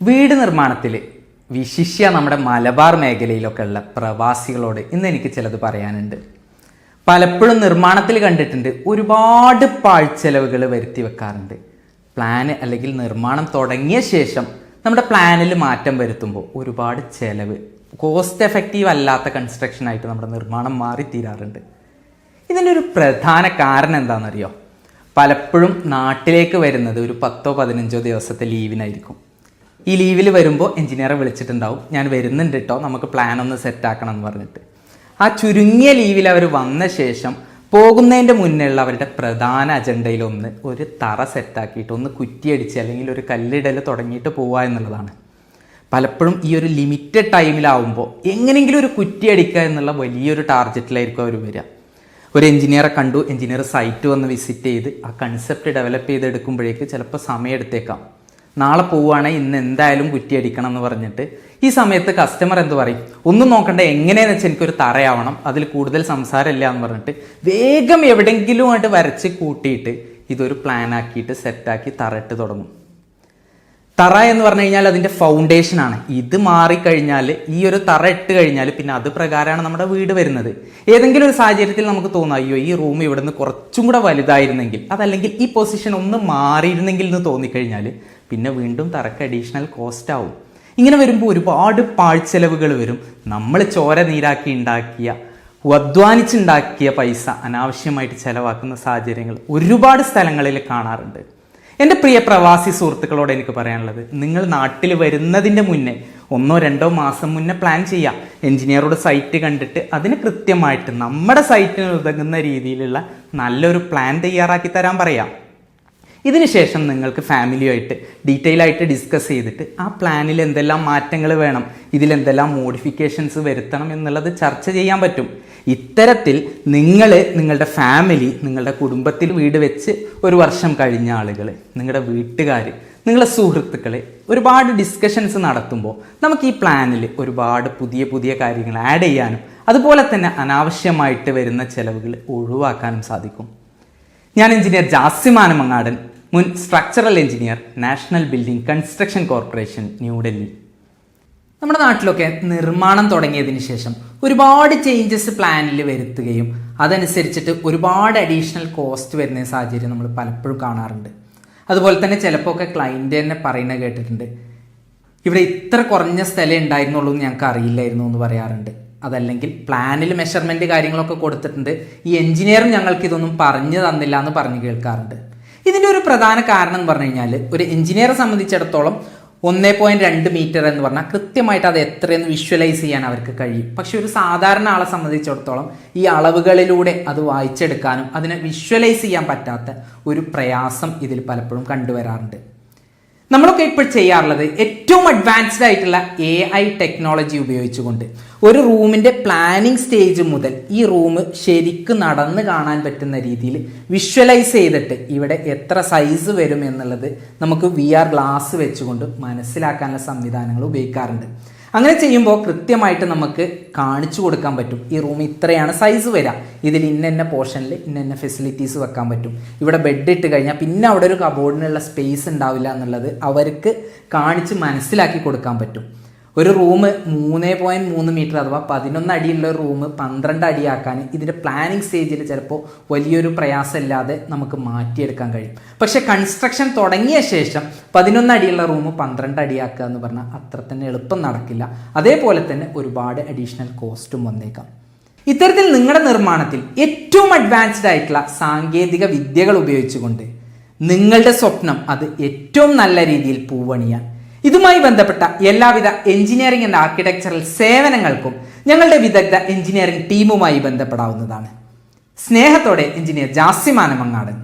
വീട് നിർമ്മാണത്തിൽ വിശിഷ്യ നമ്മുടെ മലബാർ മേഖലയിലൊക്കെ ഉള്ള പ്രവാസികളോട് ഇന്ന് എനിക്ക് ചിലത് പറയാനുണ്ട്. പലപ്പോഴും നിർമ്മാണത്തിൽ കണ്ടിട്ടുണ്ട് ഒരുപാട് പാഴ്ചെലവുകൾ വരുത്തി വെക്കാറുണ്ട്. പ്ലാന് അല്ലെങ്കിൽ നിർമ്മാണം തുടങ്ങിയ ശേഷം നമ്മുടെ പ്ലാനിൽ മാറ്റം വരുത്തുമ്പോൾ ഒരുപാട് ചെലവ് കോസ്റ്റ് എഫക്റ്റീവ് അല്ലാത്ത കൺസ്ട്രക്ഷൻ ആയിട്ട് നമ്മുടെ നിർമ്മാണം മാറിത്തീരാറുണ്ട് ഇതിന്റെ ഒരു പ്രധാന കാരണം എന്താണെന്നറിയോ? പലപ്പോഴും നാട്ടിലേക്ക് വരുന്നത് ഒരു പത്തോ പതിനഞ്ചോ ദിവസത്തെ ലീവിനായിരിക്കും ഈ ലീവിൽ വരുമ്പോൾ എഞ്ചിനീയറെ വിളിച്ചിട്ടുണ്ടാവും. ഞാൻ വരുന്നുണ്ട് കേട്ടോ നമുക്ക് പ്ലാൻ ഒന്ന് സെറ്റ് ആക്കണം എന്ന് പറഞ്ഞിട്ട്. ആ ചുരുങ്ങിയ ലീവിൽ അവർ വന്ന ശേഷം പോകുന്നതിന്റെ മുന്നേയുള്ള അവരുടെ പ്രധാന അജണ്ടയിലൊന്ന് ഒരു തറ സെറ്റാക്കിയിട്ട് ഒന്ന് കുറ്റിയടിച്ച് അല്ലെങ്കിൽ ഒരു കല്ലിടൽ തുടങ്ങിയിട്ട് പോവുക എന്നുള്ളതാണ്. പലപ്പോഴും ഈ ഒരു ലിമിറ്റഡ് ടൈമിലാവുമ്പോൾ എങ്ങനെയെങ്കിലും ഒരു കുറ്റി അടിക്കുക എന്നുള്ള വലിയൊരു ടാർഗറ്റിലായിരിക്കും അവർ വരിക. ഒരു എഞ്ചിനീയറെ കണ്ടു എഞ്ചിനീയർ സൈറ്റ് വന്ന് വിസിറ്റ് ചെയ്ത് ആ കൺസെപ്റ്റ് ഡെവലപ്പ് ചെയ്തെടുക്കുമ്പോഴേക്ക് ചിലപ്പോൾ സമയം എടുത്തേക്കാം. നാളെ പോവുകയാണെങ്കിൽ ഇന്ന് എന്തായാലും കുറ്റി അടിക്കണം എന്ന് പറഞ്ഞിട്ട് ഈ സമയത്ത് കസ്റ്റമർ എന്ത് പറയും? ഒന്നും നോക്കണ്ട എങ്ങനെയെന്ന് വെച്ചാൽ എനിക്കൊരു തറയാവണം അതിൽ കൂടുതൽ സംസാരമില്ല എന്ന് പറഞ്ഞിട്ട് വേഗം എവിടെയെങ്കിലും ആയിട്ട് വരച്ച് കൂട്ടിയിട്ട് ഇതൊരു പ്ലാൻ ആക്കിയിട്ട് സെറ്റാക്കി തറയിട്ട് തുടങ്ങും. തറ എന്ന് പറഞ്ഞു കഴിഞ്ഞാൽ അതിന്റെ ഫൗണ്ടേഷൻ ആണ്. ഇത് മാറിക്കഴിഞ്ഞാൽ ഈ ഒരു തറ ഇട്ട് കഴിഞ്ഞാൽ പിന്നെ അത് പ്രകാരമാണ് നമ്മുടെ വീട് വരുന്നത്. ഏതെങ്കിലും ഒരു സാഹചര്യത്തിൽ നമുക്ക് തോന്നാം അയ്യോ ഈ റൂം ഇവിടുന്ന് കുറച്ചും കൂടെ വലുതായിരുന്നെങ്കിൽ അതല്ലെങ്കിൽ ഈ പൊസിഷൻ ഒന്ന് മാറിയിരുന്നെങ്കിൽ എന്ന് തോന്നിക്കഴിഞ്ഞാൽ പിന്നെ വീണ്ടും തറക്ക് അഡീഷണൽ കോസ്റ്റ് ആവും. ഇങ്ങനെ വരുമ്പോൾ ഒരുപാട് പാഴ്ചെലവുകൾ വരും. നമ്മൾ ചോര നീരാക്കി ഉണ്ടാക്കിയ അധ്വാനിച്ചുണ്ടാക്കിയ പൈസ അനാവശ്യമായിട്ട് ചിലവാക്കുന്ന സാഹചര്യങ്ങൾ ഒരുപാട് സ്ഥലങ്ങളിൽ കാണാറുണ്ട്. എന്റെ പ്രിയ പ്രവാസി സുഹൃത്തുക്കളോട് എനിക്ക് പറയാനുള്ളത് നിങ്ങൾ നാട്ടിൽ വരുന്നതിന്റെ മുന്നേ ഒന്നോ രണ്ടോ മാസം മുന്നേ പ്ലാൻ ചെയ്യാം. എഞ്ചിനീയറോട് സൈറ്റ് കണ്ടിട്ട് അതിന് കൃത്യമായിട്ട് നമ്മുടെ സൈറ്റിന് ഉതകുന്ന രീതിയിലുള്ള നല്ലൊരു പ്ലാൻ തയ്യാറാക്കി തരാൻ പറയാം. ഇതിനുശേഷം നിങ്ങൾക്ക് ഫാമിലിയുമായിട്ട് ഡീറ്റെയിൽ ആയിട്ട് ഡിസ്കസ് ചെയ്തിട്ട് ആ പ്ലാനിൽ എന്തെല്ലാം മാറ്റങ്ങൾ വേണം ഇതിൽ എന്തെല്ലാം മോഡിഫിക്കേഷൻസ് വരുത്തണം എന്നുള്ളത് ചർച്ച ചെയ്യാൻ പറ്റും. ഇത്തരത്തിൽ നിങ്ങൾ നിങ്ങളുടെ ഫാമിലി നിങ്ങളുടെ കുടുംബത്തിൽ വീട് വെച്ച് ഒരു വർഷം കഴിഞ്ഞ ആളുകൾ നിങ്ങളുടെ വീട്ടുകാർ നിങ്ങളുടെ സുഹൃത്തുക്കൾ ഒരുപാട് ഡിസ്കഷൻസ് നടത്തുമ്പോൾ നമുക്ക് ഈ പ്ലാനിൽ ഒരുപാട് പുതിയ പുതിയ കാര്യങ്ങൾ ആഡ് ചെയ്യാനും അതുപോലെ തന്നെ അനാവശ്യമായിട്ട് വരുന്ന ചിലവുകൾ ഒഴിവാക്കാനും സാധിക്കും. ഞാൻ എഞ്ചിനീയർ ജാസിമാന മങ്ങാടൻ മുൻ structural engineer national building construction corporation New Delhi നമ്മുടെ നാട്ടിലൊക്കെ നിർമ്മാണം തുടങ്ങിയതിന് ശേഷം ഒരുപാട് ചേഞ്ചസ് പ്ലാനിൽ വരുത്തുകയും അതനുസരിച്ചിട്ട് ഒരുപാട് അഡീഷണൽ കോസ്റ്റ് വരുന്ന സാഹചര്യം നമ്മൾ പലപ്പോഴും കാണാറുണ്ട്. അതുപോലെ തന്നെ ചിലപ്പോൾ ഒക്കെ ക്ലയന്റ് തന്നെ പറയുന്നത് കേട്ടിട്ടുണ്ട്. ഇവിടെ ഇത്ര കുറഞ്ഞ സ്ഥലം ഉണ്ടായിരുന്നുള്ളൂ എന്ന് ഞങ്ങൾക്ക് അറിയില്ലായിരുന്നു എന്ന് പറയാറുണ്ട്. അതല്ലെങ്കിൽ പ്ലാനിൽ മെഷർമെന്റ് കാര്യങ്ങളൊക്കെ കൊടുത്തിട്ടുണ്ട്. ഈ എഞ്ചിനീയറും ഞങ്ങൾക്ക് ഇതൊന്നും പറഞ്ഞു തന്നില്ല എന്ന് പറഞ്ഞു കേൾക്കാറുണ്ട്. ഇതിന്റെ ഒരു പ്രധാന കാരണം എന്ന് പറഞ്ഞു കഴിഞ്ഞാൽ ഒരു എഞ്ചിനീയറെ സംബന്ധിച്ചിടത്തോളം ഒന്നേ പോയിന്റ് രണ്ട് മീറ്റർ എന്ന് പറഞ്ഞാൽ കൃത്യമായിട്ട് അത് എത്രയെന്ന് വിഷ്വലൈസ് ചെയ്യാൻ അവർക്ക് കഴിയും. പക്ഷെ ഒരു സാധാരണ ആളെ സംബന്ധിച്ചിടത്തോളം ഈ അളവുകളിലൂടെ അത് വായിച്ചെടുക്കാനും അതിനെ വിഷ്വലൈസ് ചെയ്യാൻ പറ്റാത്ത ഒരു പ്രയാസം ഇതിൽ പലപ്പോഴും കണ്ടുവരാറുണ്ട്. നമ്മളൊക്കെ ഇപ്പോൾ ചെയ്യാറുള്ളത് ഏറ്റവും അഡ്വാൻസ്ഡ് ആയിട്ടുള്ള എ ഐ ടെക്നോളജി ഉപയോഗിച്ചുകൊണ്ട്. ഒരു റൂമിന്റെ പ്ലാനിങ് സ്റ്റേജ് മുതൽ ഈ റൂം ശരിക്കും നടന്ന് കാണാൻ പറ്റുന്ന രീതിയിൽ വിഷ്വലൈസ് ചെയ്തിട്ട് ഇവിടെ എത്ര സൈസ് വരും എന്നുള്ളത് നമുക്ക് വി ആർ ഗ്ലാസ് വെച്ചുകൊണ്ട് മനസ്സിലാക്കാനുള്ള സംവിധാനങ്ങൾ ഉപയോഗിക്കാറുണ്ട്. അങ്ങനെ ചെയ്യുമ്പോൾ കൃത്യമായിട്ട് നമുക്ക് കാണിച്ചു കൊടുക്കാൻ പറ്റും. ഈ റൂം ഇത്രയാണ് സൈസ് വരിക ഇതിൽ ഇന്ന പോർഷനിൽ ഇന്ന ഫെസിലിറ്റീസ് വെക്കാൻ പറ്റും. ഇവിടെ ബെഡ് ഇട്ട് കഴിഞ്ഞാൽ പിന്നെ അവിടെ ഒരു കബോർഡിനുള്ള സ്പേസ് ഉണ്ടാവില്ല എന്നുള്ളത് അവർക്ക് കാണിച്ച് മനസ്സിലാക്കി കൊടുക്കാൻ പറ്റും. ഒരു റൂം മൂന്ന് പോയിന്റ് മൂന്ന് മീറ്റർ അഥവാ പതിനൊന്ന് അടിയുള്ള റൂം പന്ത്രണ്ട് അടിയാക്കാൻ ഇതിന്റെ പ്ലാനിങ് സ്റ്റേജിൽ ചിലപ്പോൾ വലിയൊരു പ്രയാസമില്ലാതെ നമുക്ക് മാറ്റിയെടുക്കാൻ കഴിയും. പക്ഷേ കൺസ്ട്രക്ഷൻ തുടങ്ങിയ ശേഷം പതിനൊന്ന് അടിയുള്ള റൂം പന്ത്രണ്ട് അടിയാക്കുക എന്ന് പറഞ്ഞാൽ അത്ര തന്നെ എളുപ്പം നടക്കില്ല. അതേപോലെ തന്നെ ഒരുപാട് അഡീഷണൽ കോസ്റ്റും വന്നേക്കാം. ഇത്തരത്തിൽ നിങ്ങളുടെ നിർമ്മാണത്തിൽ ഏറ്റവും അഡ്വാൻസ്ഡ് ആയിട്ടുള്ള സാങ്കേതിക വിദ്യകൾ ഉപയോഗിച്ചുകൊണ്ട് നിങ്ങളുടെ സ്വപ്നം അത് ഏറ്റവും നല്ല രീതിയിൽ പൂവണിയാൻ ഇതുമായി ബന്ധപ്പെട്ട എല്ലാവിധ എഞ്ചിനീയറിംഗ് ആൻഡ് ആർക്കിടെക്ചറൽ സേവനങ്ങൾക്കും ഞങ്ങളുടെ വിദഗ്ധ എഞ്ചിനീയറിംഗ് ടീമുമായി ബന്ധപ്പെടാവുന്നതാണ്. സ്നേഹത്തോടെ എഞ്ചിനീയർ ജാസിമാന മങ്ങാടൻ